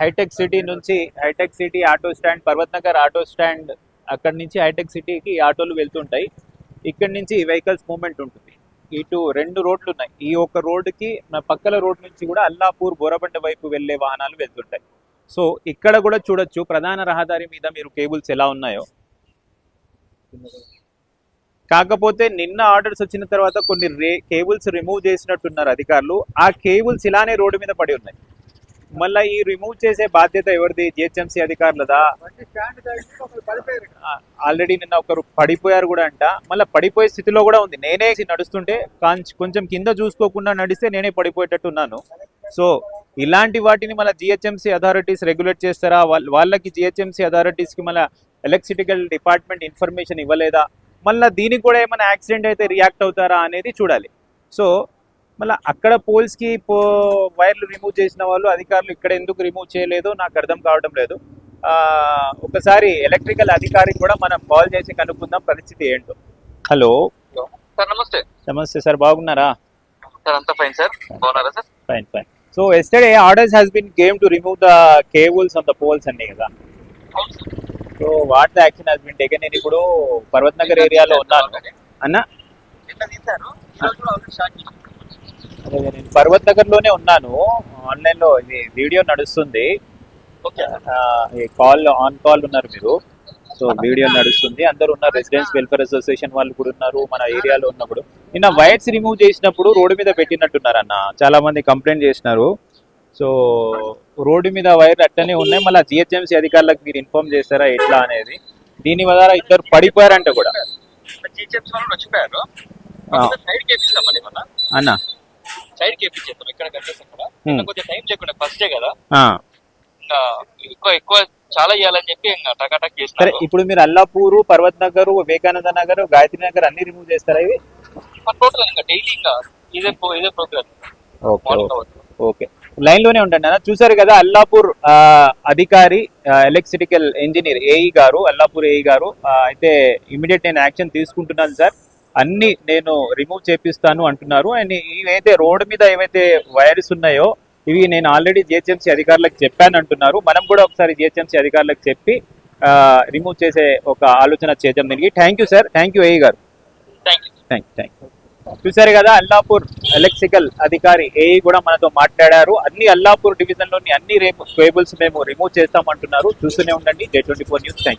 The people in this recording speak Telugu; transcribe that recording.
హైటెక్ సిటీ నుంచి hitech City auto stand Parvatnagar auto stand అక్కడి నుంచి హైటెక్ సిటీకి ఆటోలు వెళ్తుంటాయి. ఇక్కడి నుంచి వెహికల్స్ మూమెంట్ ఉంటుంది. ఇటు రెండు రోడ్లు ఉన్నాయి. ఈ ఒక రోడ్డుకి నా పక్కల రోడ్ నుంచి కూడా అల్లాపూర్ బోరబండ వైపు వెళ్ళే వాహనాలు వెళ్తుంటాయి. సో ఇక్కడ కూడా చూడొచ్చు. ప్రధాన రహదారి మీద మీరు కేబుల్స్ ఎలా ఉన్నాయో. కాకపోతే నిన్న ఆర్డర్స్ వచ్చిన తర్వాత కొన్ని రే కేబుల్స్ రిమూవ్ చేసినట్టున్నారు అధికారులు. ఆ కేబుల్స్ ఇలానే రోడ్డు మీద పడి ఉన్నాయి. మళ్ళీ ఈ రిమూవ్ చేసే బాధ్యత ఎవరిది? జిహెచ్ఎంసీ అధికారులదా? ఆల్రెడీ నిన్న ఒకరు పడిపోయారు కూడా అంట. మళ్ళీ పడిపోయే స్థితిలో కూడా ఉంది. నేనే నడుస్తుంటే కాంచ్- కింద చూసుకోకుండా నడిస్తే నేనే పడిపోయేటట్టు ఉన్నాను. సో ఇలాంటి వాటిని మళ్ళీ జిహెచ్ఎంసీ అథారిటీస్ రెగ్యులేట్ చేస్తారా? వాళ్ళ వాళ్ళకి జిహెచ్ఎంసీ అథారిటీస్కి మళ్ళీ ఎలక్ట్రికల్ డిపార్ట్మెంట్ ఇన్ఫర్మేషన్ ఇవ్వలేదా? మళ్ళీ దీనికి కూడా ఏమైనా యాక్సిడెంట్ అయితే రియాక్ట్ అవుతారా అనేది చూడాలి. సో మళ్ళీ అక్కడ పోల్స్కి పో వైర్లు రిమూవ్ చేసిన వాళ్ళు అధికారులు ఇక్కడ ఎందుకు రిమూవ్ చేయలేదో నాకు అర్థం కావడం లేదు ఆ, ఒకసారి ఎలక్ట్రికల్ అధికారికి కూడా మనం కాల్ చేసి కనుక్కుందాం పరిస్థితి ఏంటో హలో సార్ నమస్తే నమస్తే సార్ బాగున్నారా సార్ అంతా ఫైన్ సార్ బాగున్నారా sir fine fine so yesterday orders has been game to remove the cables on the poles అన్నీ కదా so what the action has been taken నేను ఇప్పుడు పర్వత్ నగర్ ఏరియాలో ఉన్నాను అన్న నేను పర్వత్ నగర్లోనే ఉన్నాను. ఆన్లైన్లో ఇది వీడియో నడుస్తుంది. ఓకే. కాల్ ఆన్ కాల్ ఉన్నారు మీరు. సో వీడియో నడుస్తుంది. అందరు ఉన్నారు. రెసిడెన్స్ వెల్ఫేర్ అసోసియేషన్ వాళ్ళు కూడా ఉన్నారు. మన ఏరియాలో ఉన్నప్పుడు. నిన్న వైర్స్ రిమూవ్ చేసినప్పుడు రోడ్డు మీద పెట్టినట్టున్నారు అన్న చాలా మంది కంప్లైంట్ చేసినారు. సో రోడ్డు మీద వైర్ అట్లనే ఉన్నాయి. మళ్ళీ జిహెచ్ఎంసీ అధికారులకు మీరు ఇన్ఫార్మ్ చేస్తారా? ఎట్లా అనేది. దీని వల్ల ఇద్దరు పడిపోయారంట కూడా. ఆ. సైడ్ కేపించేస్తాం ఇక్కడ. ఇంకా కొంచెం టైం చేయకుండా ఫస్ట్ డే కదా. ఇంకా ఎక్కువ ఎక్కువ చాలా ఇవ్వాలని చెప్పి టకాటక్ చేస్తారు ఇప్పుడు మీరు అల్లాపూరు పర్వత్ నగర్ వివేకానంద నగర్ గాయత్రి నగర్ అన్ని రిమూవ్ చేస్తారా ఇవి? టోటల్ ఇంకా డైలీ ఇంకా ఇదే ఇదే ప్రోగ్రామ్ ఓకే లైన్లోనే ఉండండి అన్న. చూసారు కదా అల్లాపూర్ అధికారి ఎలక్ట్రికల్ ఇంజనీర్ ఏఈ గారు అల్లాపూర్ ఏఈ గారు ఆ, అయితే ఇమీడియట్ నేను యాక్షన్ తీసుకుంటున్నాను సార్ అన్ని నేను రిమూవ్ చేపిస్తాను అంటున్నారు. అండ్ ఇవైతే రోడ్డు మీద ఏవైతే వైర్స్ ఉన్నాయో ఇవి నేను ఆల్రెడీ జిహెచ్ఎంసీ అధికారులకు చెప్పాను అంటున్నారు. మనం కూడా ఒకసారి జిహెచ్ఎంసీ అధికారులకు చెప్పి రిమూవ్ చేసే ఒక ఆలోచన చేద్దాం దీనికి thank you sir thank you AE garu. Thank thank చూసారు కదా అల్లాపూర్ ఎలక్ట్రికల్ అధికారి ఏఈ కూడా మనతో మాట్లాడారు. అన్ని అల్లాపూర్ డివిజన్లోని అన్ని కేబుల్స్ మేము రిమూవ్ చేస్తామంటున్నారు. చూస్తూనే ఉండండి. J twenty four news thank